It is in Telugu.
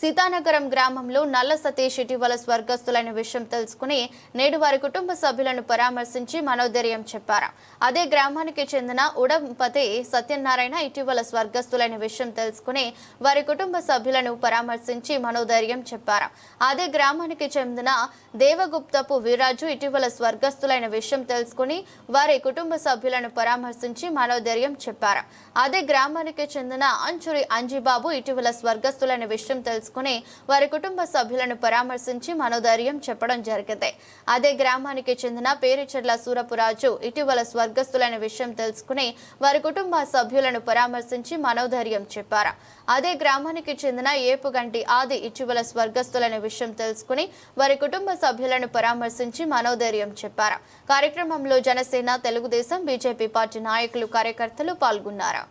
Seethanagaram గ్రామంలో నల్ల సతీష్ ఇటీవల స్వర్గస్థులైన విషయం తెలుసుకుని నేడు వారి కుటుంబ సభ్యులను పరామర్శించి మనోధైర్యం చెప్పారు. అదే గ్రామానికి చెందిన ఉడంపతి సత్యనారాయణ ఇటీవల స్వర్గస్థులైన విషయం తెలుసుకుని వారి కుటుంబ సభ్యులను పరామర్శించి మనోధైర్యం చెప్పారు. అదే గ్రామానికి చెందిన దేవగుప్తపు వీరాజు ఇటీవల స్వర్గస్థులైన విషయం తెలుసుకుని వారి కుటుంబ సభ్యులను పరామర్శించి మనోధైర్యం చెప్పారు. అదే గ్రామానికి చెందిన అంచురి అంజిబాబు ఇటీవల స్వర్గస్థులైన విషయం తెలుసు తెలుసుకుని వారి కుటుంబ సభ్యులను పరామర్శించి మనోధైర్యం చెప్పడం జరిగింది. అదే గ్రామానికి చెందిన పేరుచెర్ల సూరపురాజు ఇటీవల స్వర్గస్థులైన విషయం తెలుసుకుని వారి కుటుంబ సభ్యులను పరామర్శించి మనోధైర్యం చెప్పారు. అదే గ్రామానికి చెందిన ఏపుగంటి ఆది ఇటీవల స్వర్గస్థులైన విషయం తెలుసుకుని వారి కుటుంబ సభ్యులను పరామర్శించి మనోధైర్యం చెప్పారు. కార్యక్రమంలో జనసేన తెలుగుదేశం బీజేపీ పార్టీ నాయకులు కార్యకర్తలు పాల్గొన్నారు.